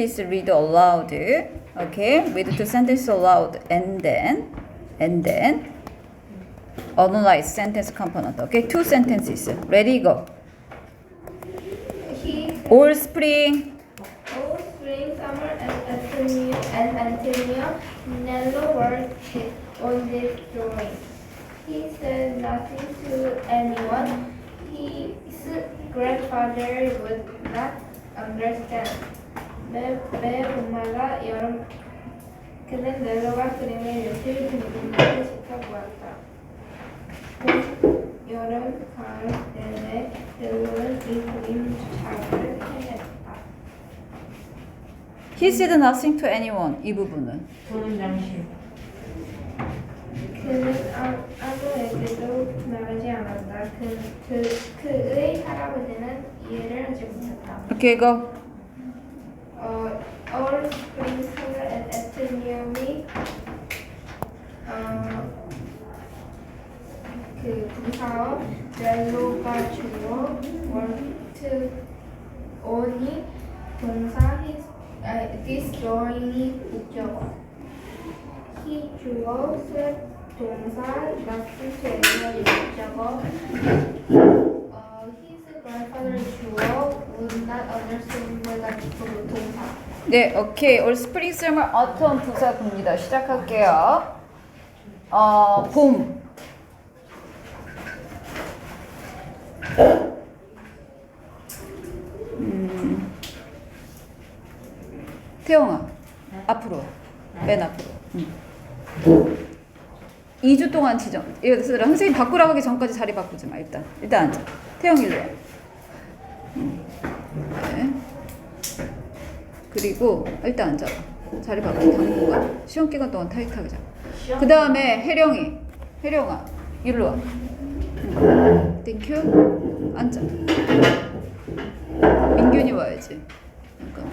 Please read aloud. Okay, read the sentence aloud and then and then analyze sentence component. Okay, two sentences. Ready go. All spring. all spring, summer, and Antonio and Antonio Nello worked on this drawing. He said nothing to anyone. His grandfather would not understand. 매, 매 봄마다 여름 그는 넬로가 그림을 열심히 그리는 지켜보았다. 봄, 여름, 가을 내내 넬로는 이 그림 작업을 해냈다. He said nothing to anyone. 이 부분은 보는 장식. 그는 아, 아무에게도 말하지 않았다. 그, 그, 그의 할아버지는 이해를 하지 못했다. Okay, go. 어, all spring, summer, and afternoon이 어, 그 부사어 렐로가 주어 worked on이 동사 his, 아, this drawing이 목적어 he 주어 sweat 동사 nothing to anyone 목적어 어, grandfather 주어 would not understand 그 동사 네, 오케이. 올 스프링, 서머, 어텀 부사구입니다. 시작할게요. 어, 봄. 음. 태영아, 앞으로. 맨 앞으로. 응. 2주 동안 지정. 쓰라. 선생님 바꾸라고 하기 전까지 자리 바꾸지 마. 일단. 일단 앉아. 태영 일로 와. 응. 네. 그리고 일단 앉아. 자리 바꾸고 당분간 시험 기간 동안 타이트하게 잡아. 그 다음에 혜령이. 혜령아, 일로 와. 응. 땡큐. 앉아. 민균이 와야지. 잠깐.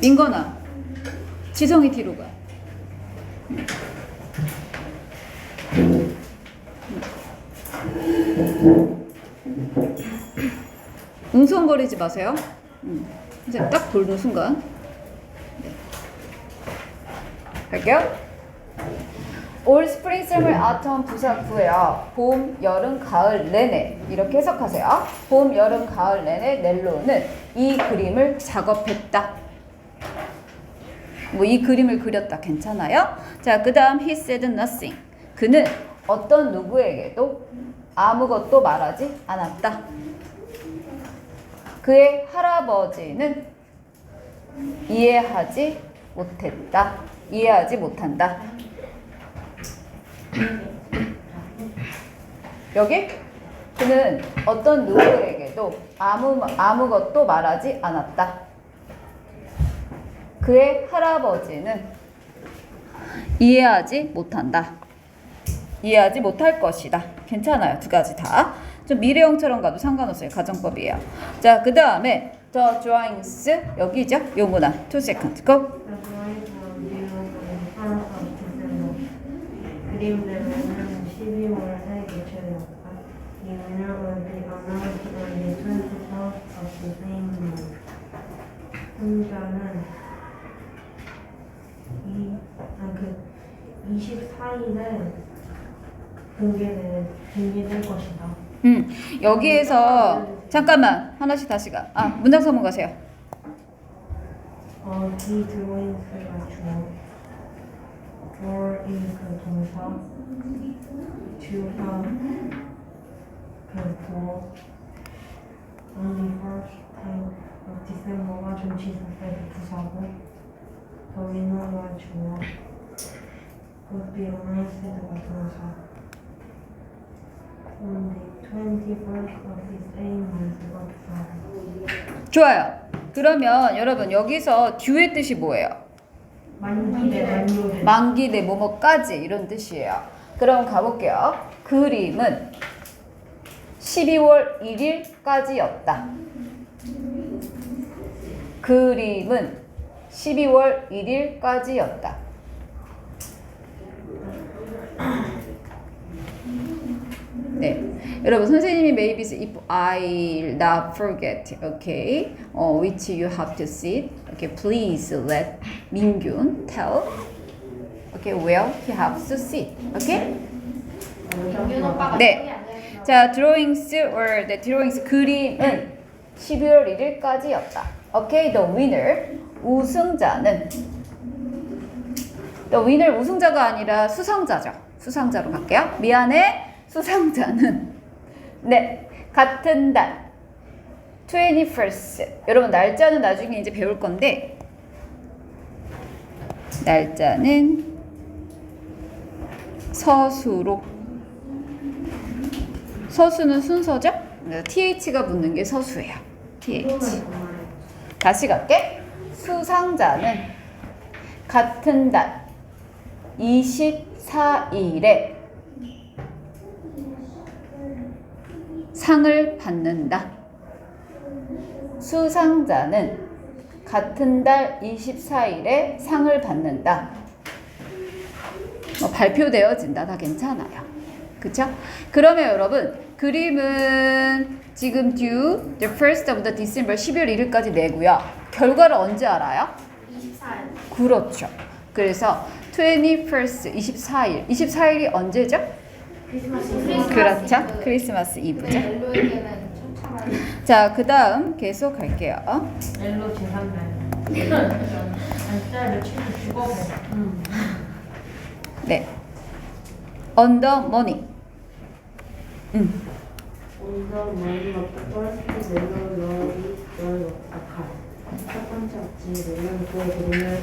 민건아, 지성이 뒤로 가. 웅성거리지 마세요. 음. 이제 딱 보는 순간. 네. 갈게요. 올 스프링 summer autumn 부사 구예요. 봄, 여름, 가을 내내 이렇게 해석하세요. 봄, 여름, 가을 내내 넬로는 이 그림을 작업했다. 뭐 이 그림을 그렸다 괜찮아요? 자, 그다음 he said nothing. 그는 어떤 누구에게도 아무것도 말하지 않았다. 그의 할아버지는 이해하지 못했다. 이해하지 못한다. 여기 그는 어떤 누구에게도 아무 아무것도 말하지 않았다. 그의 할아버지는 이해하지 못한다. 이해하지 못할 것이다. 괜찮아요. 두 가지 다. 좀 미래형처럼 가도 상관없어요. 가정법이에요. 자, 그 다음에 the drawings 여기죠. 요 문화. two seconds. go. The drawings were due in front of December. 그림들은 12월에 개최되었다. The winner will be announced on the 24th of the same month. 승자는 이, 아, 그 24일에 공개될, 공개될 것이다. 음, 여기에서 잠깐만 하나씩 다시 가. 아, 문장 서문 가세요. 어, 이 드로잉스가 주어 drawing 그 동사 주사 그 부어 only first time of December가 전치사 때 부사고 the winner가 주어 would be announced가 동사 on the 21st of the same month가 부사고 좋아요. 그러면 여러분 여기서 듀의 뜻이 뭐예요? 만기대 뭐뭐까지 이런 뜻이에요. 그럼 가볼게요. 그림은 12월 1일까지였다. 그림은 12월 1일까지였다. 네. 여러분 선생님이 maybe if I'll not forget, okay, uh, which you have to sit, okay, please let 민균 tell, okay, where he has to sit, okay? 네. 자, drawings or the drawings 그림은 12월 1일까지였다. Okay, the winner 우승자는 the winner 우승자가 아니라 수상자죠. 수상자로 갈게요. 미안해. 수상자는 네 같은 달 21st 여러분 날짜는 나중에 이제 배울 건데 날짜는 서수로 서수는 순서죠? 네, TH가 붙는 게 서수예요. TH. 다시 갈게. 수상자는 같은 달 24일에 상을 받는다. 수상자는 같은 달 24일에 상을 받는다. 뭐 발표되어진다. 다 괜찮아요. 그쵸? 그러면 여러분, 그림은 지금 due the first of the December 12월 1일까지 내고요. 결과를 언제 알아요? 24일. 그렇죠. 그래서 21st, 24일. 24일이 언제죠? 그렇죠. 크리스마스 이브죠. 자, 그 다음 계속 갈게요. 멜로 제3날. 안짤 며칠 죽어버려. 네. 언더 머니. 음. 첫 번째 아침 멜로는 그의 그림을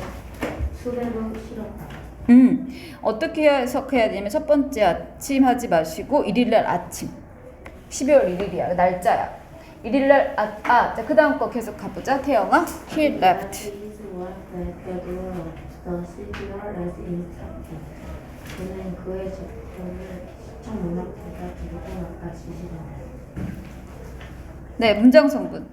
수레로 실었다. 음. 어떻게 해석해야 되냐면 첫 번째 아침 하지 마시고 일일날 아침. 12월 1일이야. 날짜야. 일일날 아, 아, 자, 그 다음 거 계속 가보자. 태영아. He left. 네, 문장 성분.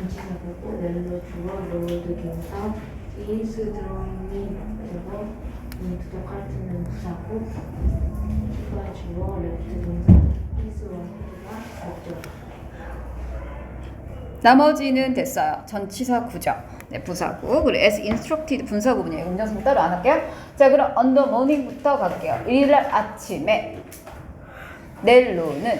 전치사고 넬로 주어 로드 경사 이스 드로잉이 되고 두둑칼트는 부사고 키가 주어 랩트 동사 이스 원트가 목적 나머지는 됐어요. 전치사 구죠. 네, 부사구. 그리고 as instructed 분사 구분이에요. 문장 성분 따로 안 할게요. 자, 그럼 on the morning부터 갈게요. 일일날 아침에 넬로는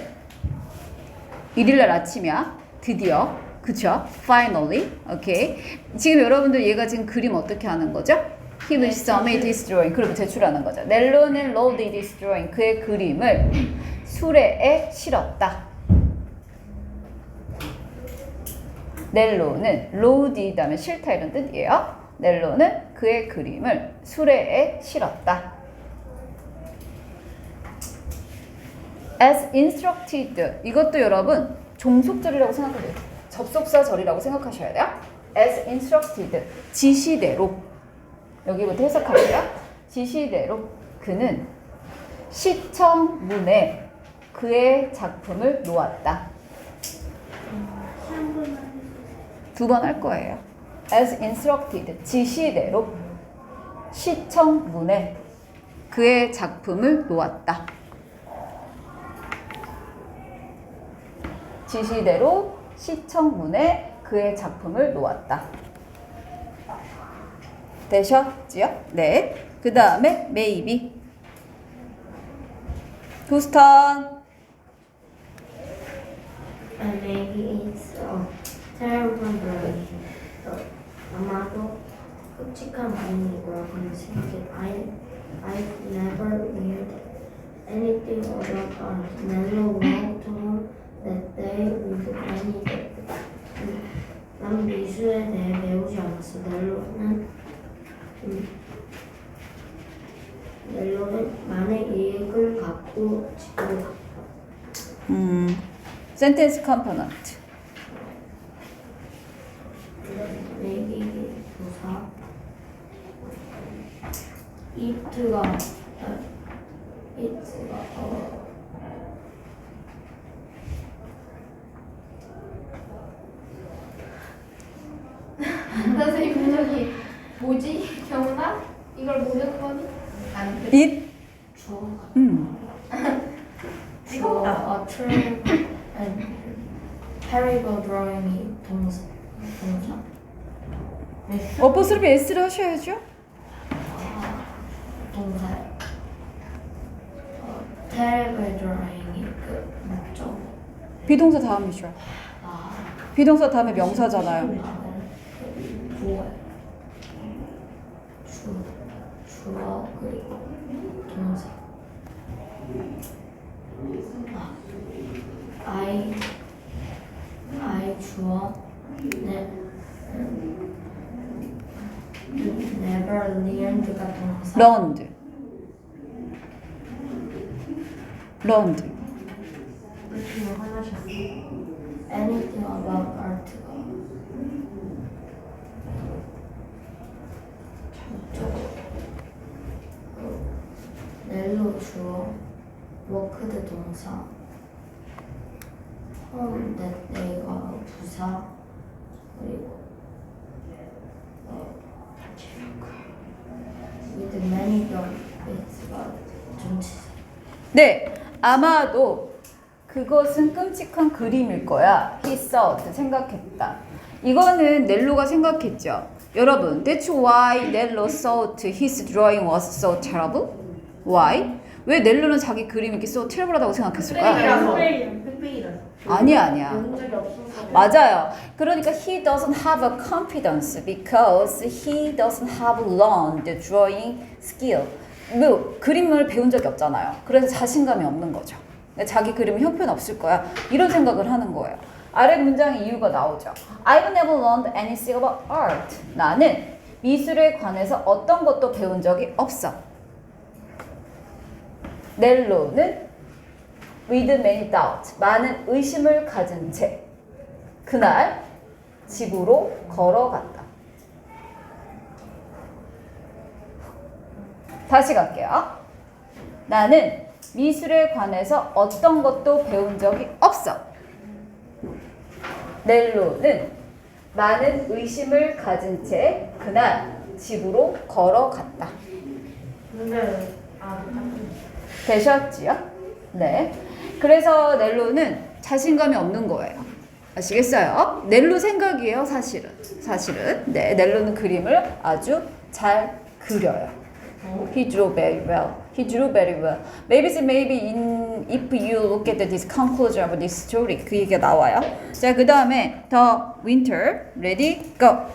일일날 아침이야. 드디어. 그쵸? Finally. 오케이. 지금 여러분들 얘가 지금 그림 어떻게 하는 거죠? He will submit his drawing. 그리고 제출하는 거죠. 넬로는 loaded his drawing. 그의 그림을 수레에 실었다. 넬로는 로디 다음에 싫다 이런 뜻이에요. 넬로는 그의 그림을 수레에 실었다. As instructed 이것도 여러분 종속절이라고 생각하세요. 접속사 절이라고 생각하셔야 돼요. As instructed 지시대로 여기부터 해석할게요. 지시대로 그는 시청문에 그의 작품을 놓았다. 두 번 할 거예요. As instructed 지시대로 시청문에 그의 작품을 놓았다. 지시대로 시청문에 그의 작품을 놓았다. 되셨지요? 네. 그 다음에. 후스턴. And maybe it's a terrible day. 아마도 끔찍한 반응이고요. 그는 생각해 I I've never read anything about wrote to him that they would any 난 미술에 대해 배우지 않았어. 넬로는 음, 넬로는 많은 이익을 갖고 지고 음. 센텐스 컴포넌트. maybe 부사 it가 it가 어 선생님 저기 뭐지? 경훈아? 이걸 모르는 거니? 아니 it 주어 음. 주어 아 terrible and terrible drawing이 동사 동사 어퍼스럽게 S를 하셔야죠. 아 동사요 어, drawing이 그 목적 비동사 다음이죠. 아 비동사 다음에 명사잖아요. 주어 주 주어 그리고 동사 아 I I 주어 네 never art가 저쪽 넬로 주어 워크드 동사 홈 넷데이가 부사 그리고 어, with many benefits가 전치사 네, 아마도 그것은 끔찍한 그림일 거야. He thought 생각했다. 이거는 넬로가 생각했죠. 여러분, that's why 넬로 thought his drawing was so terrible. Why? 왜 넬로는 자기 그림이 이렇게 so terrible하다고 생각했을까? 흑백이라서. 아니야, 아니야. 본 적이 없어서 맞아요. 그러니까 he doesn't have a confidence because he doesn't have learned drawing skill. 뭐 그림을 배운 적이 없잖아요. 그래서 자신감이 없는 거죠. 자기 그림은 형편 없을 거야. 이런 생각을 하는 거예요. 아래 문장의 이유가 나오죠. I've never learned anything about art. 나는 미술에 관해서 어떤 것도 배운 적이 없어. 넬로는 with many doubts, 많은 의심을 가진 채 그날 집으로 걸어갔다. 다시 갈게요. 나는 미술에 관해서 어떤 것도 배운 적이 없어. 넬로는 많은 의심을 가진 채 그날 집으로 걸어갔다. 아 되셨지요? 네. 그래서 넬로는 자신감이 없는 거예요. 아시겠어요? 넬로 생각이에요, 사실은. 사실은. 네, 넬로는 그림을 아주 잘 그려요. He drew very well. He drew very well. Maybe, maybe in if you look at this conclusion of this story, 그 얘기가 나와요. 자, 그 다음에 the winter, ready, go.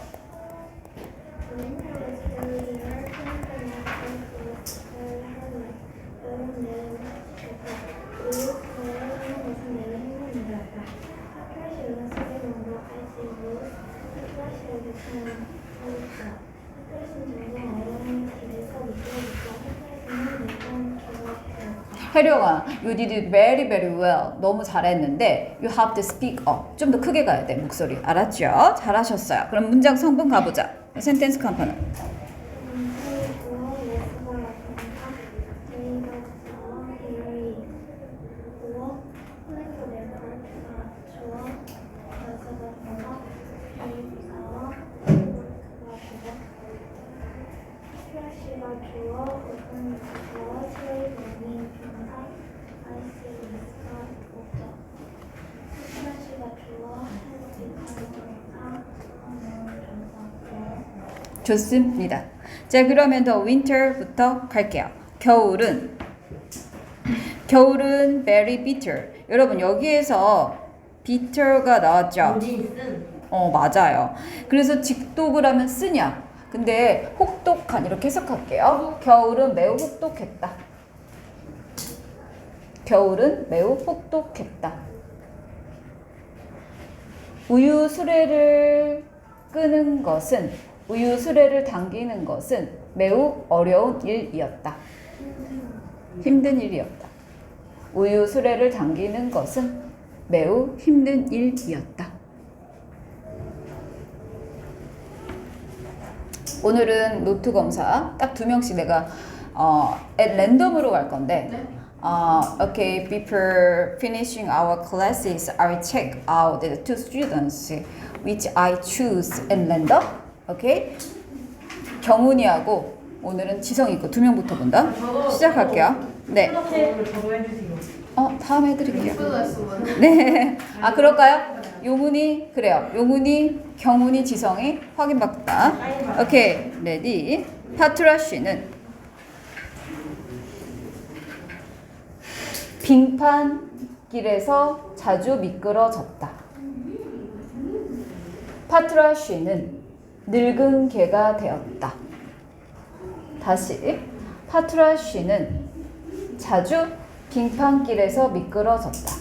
혜령아, you did it very very well. 너무 잘했는데 you have to speak up. 좀 더 크게 가야 돼 목소리. 알았죠? 잘하셨어요. 그럼 문장 성분 가보자. 센텐스 컴포넌트. 주어, 우선 주어, 수의 명인 병사, 아이스가 목적. 플래시가 주어, 헬스가 병사, 어는 병사. 좋습니다. 자, 그러면 더 winter부터 갈게요. 겨울은 겨울은 very bitter. 여러분 여기에서 bitter가 나왔죠? 어, 맞아요. 그래서 직독을 하면 쓰냐? 근데 혹독한 이렇게 해석할게요. 겨울은 매우 혹독했다. 겨울은 매우 혹독했다. 우유 수레를 끄는 것은 우유 수레를 당기는 것은 매우 어려운 일이었다. 힘든 일이었다. 우유 수레를 당기는 것은 매우 힘든 일이었다. 오늘은 노트 검사 딱 두 명씩 내가 어 랜덤으로 갈 건데 어 okay before finishing our classes I check out the two students which I choose in random okay 경훈이하고 오늘은 지성이 거두 명부터 본다. 시작할게요. 네. 어, 다음에 해드릴게요. 네. 아, 그럴까요? 요문이, 그래요. 요문이, 경문이, 지성이 확인받다. 오케이. 레디. 파트라 씨는 빙판 길에서 자주 미끄러졌다. 파트라 씨는 늙은 개가 되었다. 다시. 파트라 씨는 자주 빙판길에서 미끄러졌다.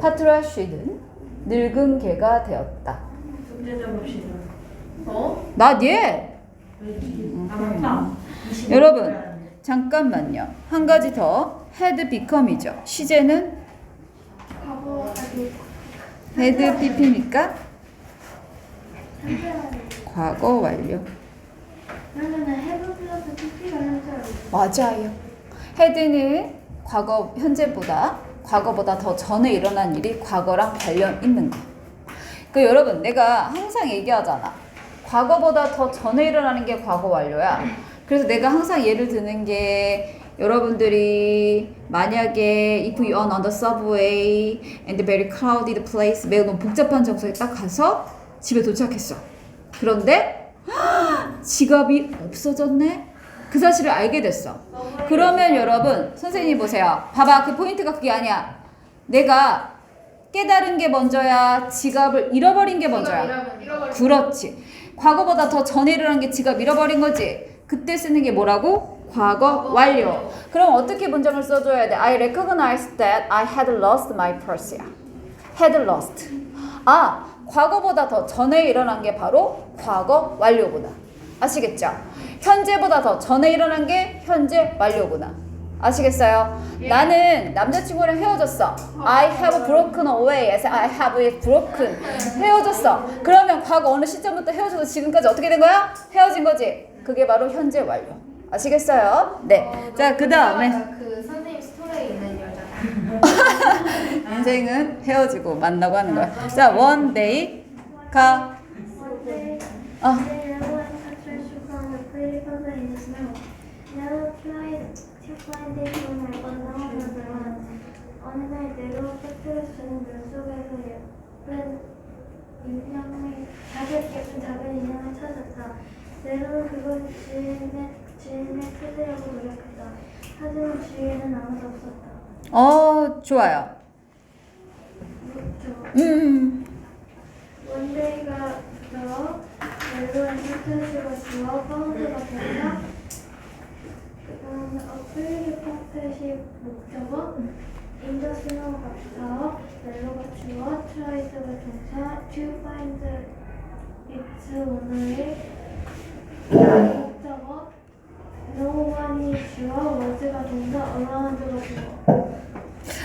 파트라 씨는 늙은 개가 되었다. 어? 나 얘. 아 맞다. 여러분 잠깐만요. 한 가지 더 had become이죠. 시제는 had pp입니까? 과거 완료. 맞아요. had는 과거 현재보다 과거보다 더 전에 일어난 일이 과거랑 관련 있는 거. 그 여러분 내가 항상 얘기하잖아. 과거보다 더 전에 일어나는 게 과거 완료야. 그래서 내가 항상 예를 드는 게 여러분들이 만약에 if you are on the subway and very crowded place 매우 너무 복잡한 장소에 딱 가서 집에 도착했어. 그런데 지갑이 없어졌네. 그 사실을 알게 됐어. 그러면 여러분 선생님 보세요. 봐봐 그 포인트가 그게 아니야. 내가 깨달은 게 먼저야. 지갑을 잃어버린 게 먼저야. 그렇지. 과거보다 더 전에 일어난 게 지갑 잃어버린 거지. 그때 쓰는 게 뭐라고? 과거 완료. 그럼 어떻게 문장을 써줘야 돼? I recognize that I had lost my purse야. had lost. 아, 과거보다 더 전에 일어난 게 바로 과거 완료구나. 아시겠죠? 현재보다 더 전에 일어난 게 현재 완료구나. 아시겠어요? 나는 남자친구랑 헤어졌어. I have broken away. as I have broken. 헤어졌어. 그러면 과거 어느 시점부터 헤어져서 지금까지 어떻게 된 거야? 헤어진 거지. 그게 바로 현재 완료. 아시겠어요? 네. 어, 자, 너그 다음에. 그 선생님 스토리에 있는 여자. 인생은 헤어지고 만나고 하는 거야. 자, one day 가. 어. 없었다. 어, 좋아요. 그렇죠. 음. 원데이가 들어 멜로의 페트루스가 주어 파운드가 되자 그다음에 어플리 퍼펫이 목적어 인더 스노우가 부사어 멜로가 주어 트라이드가 동사 to find its owner의 목적어 no one이 주어 was가 동사 around가 주어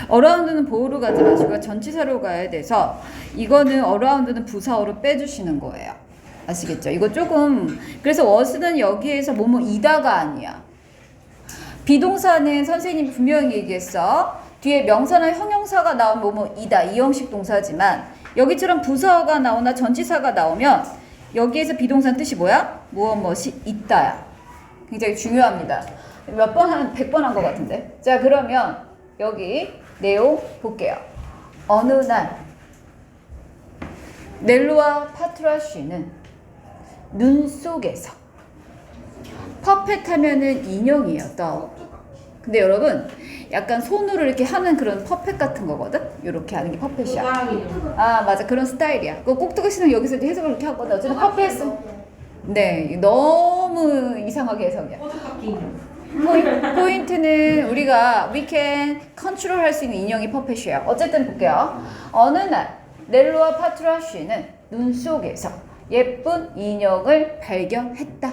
어라운드는 보호로 가지 마시고 전치사로 가야 돼서 이거는 어라운드는 부사어로 빼주시는 거예요. 아시겠죠? 이거 조금 그래서 워스는 여기에서 뭐뭐 이다가 아니야. 비동사는 선생님 분명히 얘기했어. 뒤에 명사나 형용사가 나오면 뭐뭐 이다 이 형식 동사지만 여기처럼 부사어가 나오나 전치사가 나오면 여기에서 비동사는 뜻이 뭐야? 무엇 무엇이 있다야. 굉장히 중요합니다. 몇 번 한, 100번 한 것 같은데. 자, 그러면 여기 내용 볼게요. 어느 날 넬로와 파트라 씨는 눈 속에서 퍼펫 하면은 인형이에요. 또. 근데 여러분 약간 손으로 이렇게 하는 그런 퍼펫 같은 거거든. 이렇게 하는 게 퍼펫이야. 아 맞아 그런 스타일이야. 그 꼭두고 씨는 여기서 해석을 이렇게 하거든. 어쨌든 퍼펫은 네 너무 이상하게 해석이야. 호두깎이 인형. 포인- 포인트는 우리가 we can 컨트롤 할 수 있는 인형이 퍼펫이에요. 어쨌든 볼게요. 어느 날 넬로와 파트라 씨는 눈 속에서 예쁜 인형을 발견했다.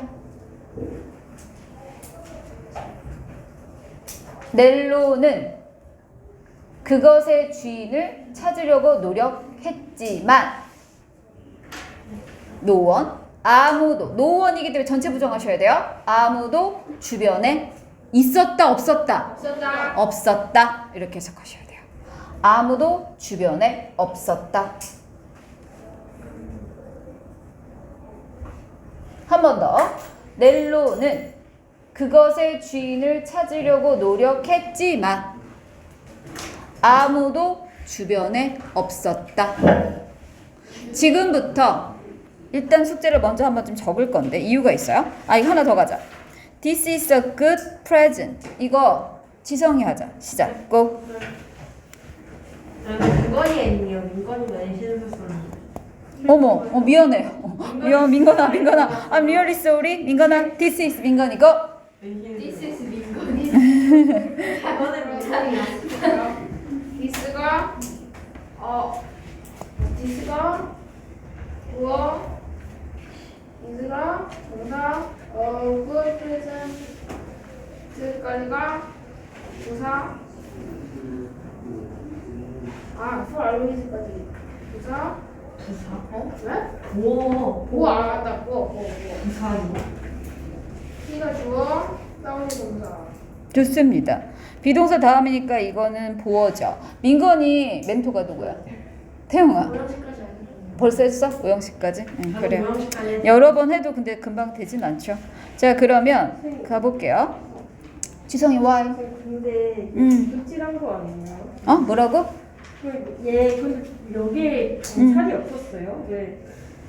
넬로는 그것의 주인을 찾으려고 노력했지만 노원 아무도 노원이기 때문에 전체 부정하셔야 돼요. 아무도 주변에 있었다 없었다 없었다. 없었다 이렇게 해석하셔야 돼요. 아무도 주변에 없었다. 한 번 더. 넬로는 그것의 주인을 찾으려고 노력했지만 아무도 주변에 없었다. 지금부터 일단 숙제를 먼저 한번 좀 적을 건데 이유가 있어요. 아 이거 하나 더 가자. This is a good present. 이거 지성이 하자. 시작. 고. 민건이 애니요. 민건이가 애신을 썼어요. 어머, 어 미안해. 어, 미안 민건아, 민건아. I'm really sorry. 민건아, this is 민건이 고. This is 민건이. 이번에 민건이야. 디스가 어 디스가 우어 디스가 동사 어 present 드까지가 부사 아 for always까지 부사 부사. 어? 왜? 오. 오 알았다 오오오 부사요. T가 주어 다운이 동사 좋습니다. 비동사 다음이니까 이거는 보어죠. 민건이 멘토가 누구야? 태영아. 벌써 했어? 오영식까지? 응, 저도 그래. 모양식까지 여러 번 해도 근데 금방 되진 않죠. 자, 그러면 가볼게요. 지성이 why? 근데 음. 득질한 거 아니에요? 어? 뭐라고? 그, 얘 근데 여기에 경찰이 없었어요? 왜?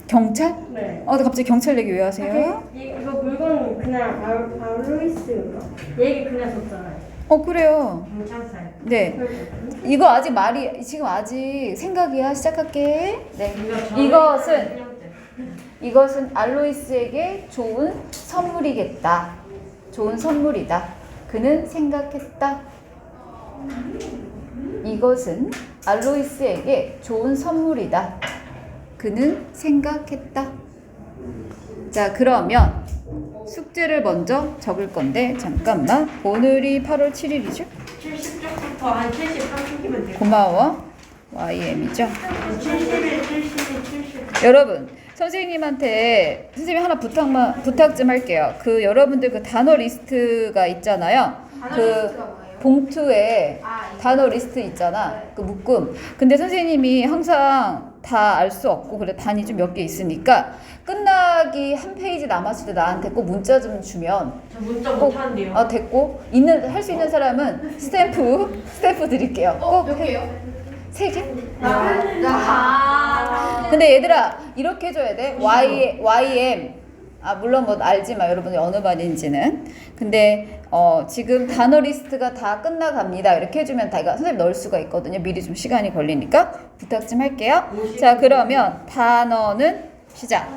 경찰? 네. 어, 갑자기 경찰 얘기 왜 하세요? 이, 이거 물건 그냥 알, 알로이스인가? 얘기 그냥 줬잖아요. 어, 그래요. 경찰살. 네. 이거 아직 말이 지금 아직 생각이야. 시작할게. 네. 이것은 이것은 알로이스에게 좋은 선물이겠다. 좋은 선물이다. 그는 생각했다. 이것은 알로이스에게 좋은 선물이다. 그는 생각했다. 자, 그러면 숙제를 먼저 적을 건데 잠깐만. 오늘이 8월 7일이죠? 70쪽부터 한 73쪽이면 돼요. 고마워. YM이죠? 71, 72, 70. 여러분 선생님한테 선생님 하나 부탁만 부탁 좀 할게요. 그 여러분들 그 단어 리스트가 있잖아요. 단어 그 리스트가 뭐예요? 봉투에 아, 이거. 단어 리스트 있잖아. 그 묶음. 근데 선생님이 항상 다 알 수 없고 그래 단위 좀몇 개 있으니까 끝나기 한 페이지 남았을 때 나한테 꼭 문자 좀 주면 저 문자 꼭 못하는데요. 아 됐고 있는 할 수 있는 사람은 스탬프 스탬프 드릴게요. 어, 꼭몇 개요? 세 개? 아. 근데 얘들아 이렇게 해줘야 돼. Y YM 아 물론 뭐 알지만 여러분이 어느 반인지는 근데 어 지금 단어 리스트가 다 끝나갑니다. 이렇게 해주면 다 이거 선생님 넣을 수가 있거든요. 미리 좀 시간이 걸리니까 부탁 좀 할게요. 자 그러면 단어는 시작.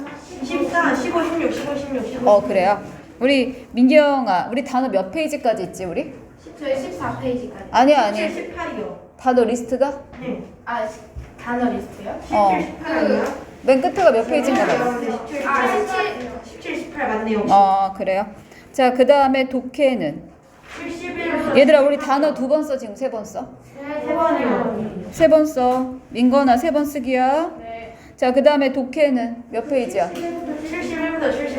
14, 15, 16, 15, 16, 15. 어 그래요. 우리 민경아 우리 단어 몇 페이지까지 있지 우리? 저희 14페이지까지. 아니야 아니 17, 18이요. 단어 리스트가 네. 아 시- 단어 리스트요? 17, 어. 18 아니야? 맨 끝에가 몇 페이지인가. 17, 아 18. 17. 17, 18 맞네요. 어 그래요. 자 그 다음에 독해는 71부터 얘들아 우리 단어 두 번 써 지금 세 번 써? 세 번이요. 세 번 써. 민건아 세 번 쓰기야. 네. 자, 그 다음에 독해는 몇 페이지야? 71부터 73.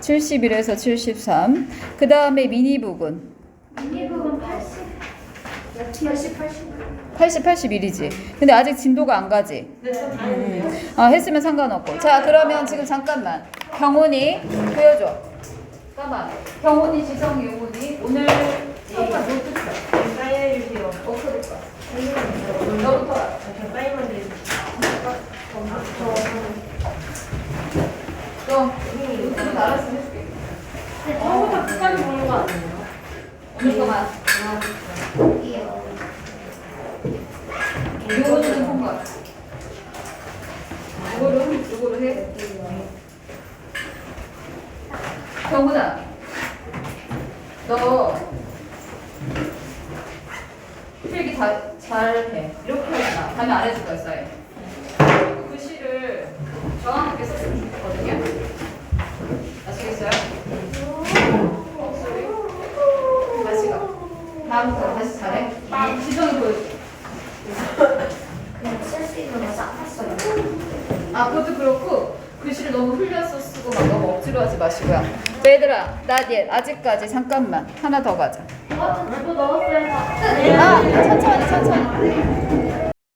71에서 73. 그 다음에 미니북은 미니북은 80. 80, 80. 80, 81이지. 근데 아직 진도가 안 가지. 네, 저 다행이네요. 아, 했으면 상관없고. 자, 그러면 지금 잠깐만. 경훈이 보여줘. 잠깐만. 경훈이, 지성이, 용훈이 오늘 첫판 노트 펴. 사인해주세요. 어, 그럴 거야. 사인해주세요. 너부터. 저 사인만 드릴 게요. 너 노트도 알았으면 해줄게. 처음부터 끝까지 보는 거 아니에요? 오늘 거만. 용훈이는 통과. 이거를, 이거를 해. 경훈아, 너 필기 다 잘해. 이렇게 하지 마. 다음에 안 해줄 거야, 사인. 글씨를 정확하게 썼으면 좋겠거든요. 아시겠어요? 다시 가. 다음부터 다시 잘해. 지성이 보여줘. 그냥 쓸 수 있는 거 싹 탔어요. 아, 그것도 그렇고 글씨를 너무 흘려서 쓰고 막 너무 억지로 하지 마시고요. 얘들아, 나디에 아직까지 잠깐만 하나 더 가자.